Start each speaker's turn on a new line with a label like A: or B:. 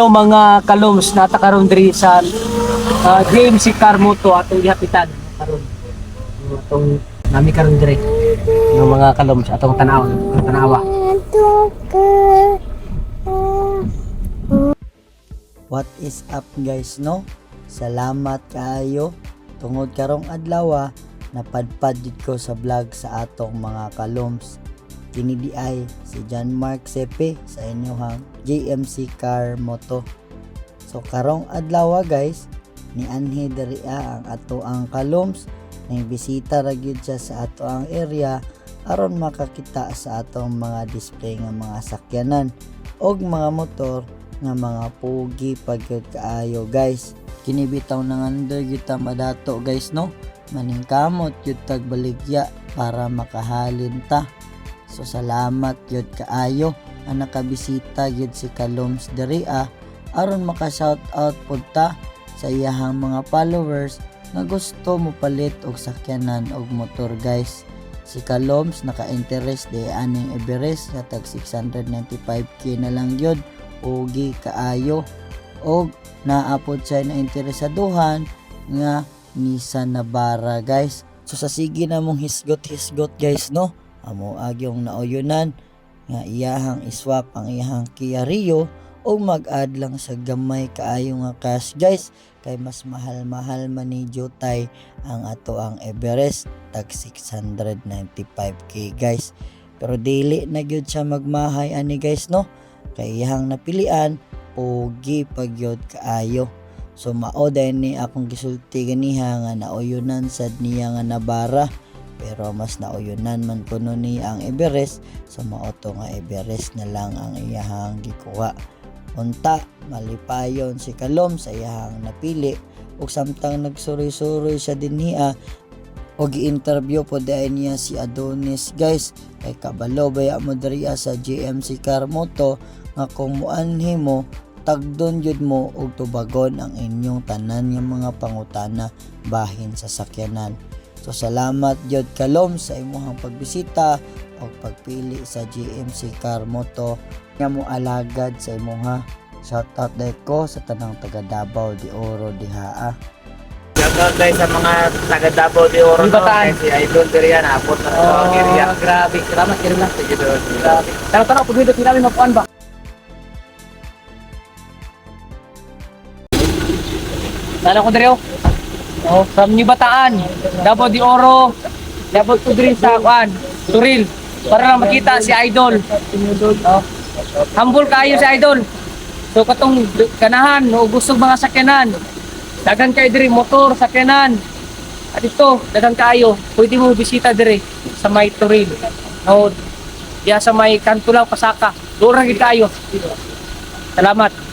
A: Hello mga kaloms nata karon diri sa uh, GMC Carmoto atong gihapitan karon. Atong nami karon diri ng mga kaloms atong tanaw, tanawa.
B: What is up guys no? Salamat kaayo tungod karong adlaw napadpad jud ko sa vlog sa atong mga kaloms. Kini di ay si John Mark Sepe sa inyong JMC Car Moto. So karong adlaw guys ni Anhe Daria ang ato ang kaloms nang bisita ra gyud siya sa ato ang area aron makakita sa atong mga display nga mga sakyanan og mga motor nga mga pugi pagyud kaayo guys. Kinibitaw na nga under gyud ta madato guys no? Maningkamot gyud tag baligya para makahalin ta so salamat gyud kaayo ang nakabisita gyud si Kaloms diri ah. Aron maka shout out pud ta sa iyahang mga followers nga gusto mo palit og sakyanan og motor guys. Si Kaloms naka-interest di aning Everest nga tag 695k na lang yun. Ugi kaayo. Og naapod siya na interesaduhan nga Nissan Navara guys. So sa sige na mong hisgot hisgot guys no amo agyong naoyunan nga iyahang iswap ang iyahang Kia Rio o mag-add lang sa gamay kaayo nga cash guys. Kay mas mahal-mahal man ni Jutay ang ato ang Everest tag 695k guys. Pero dili na gyud siya magmahay ani guys no? Kay iyang napilian pogi pagyod kaayo. So mao ni akong gisulti ganiha nga naoyunan sad niya nga nabara pero mas naoyunan man kuno ni ang Everest so mao to nga Everest na lang ang iyahang gikuha. Unta malipayon si Kalom sa iyahang napili ug samtang nagsuri-suri siya dinhiya o gi-interview po dahil niya si Adonis. Guys kay kabalo baya mo diriya sa GMC Carmoto nga kung muanhi mo tagdon jud mo og tubagon ang inyong tanan nga mga pangutana bahin sa sakyanan so salamat jud kalom sa imong pagbisita o pagpili sa GMC Carmoto nga mo alagad sa imong shoutout dai ko sa tanang taga Davao de Oro diha ah.
C: Shoutout tayo sa mga taga Davao de Oro. No? Kasi Idol Beria na abot na sa
A: Oh,
C: area.
A: grabe. Salamat kay lang.
C: Sige doon.
A: Grabe. Tanaw pag hindi namin mapuan ba. Sana ko diri oh. Sa mga bataan. Davao de Oro. Davao to diri sa kuan. Turil. Para lang makita si Idol. Oh. Humble kayo si Idol. So katong d- ganahan o gusto mga sakyanan. Dagan kayo diri motor, sakyanan. At ito, dagan kayo. Pwede mo bisita diri sa may Turil. O, diya sa may kanto lang pasaka. Dura gid kayo. Salamat.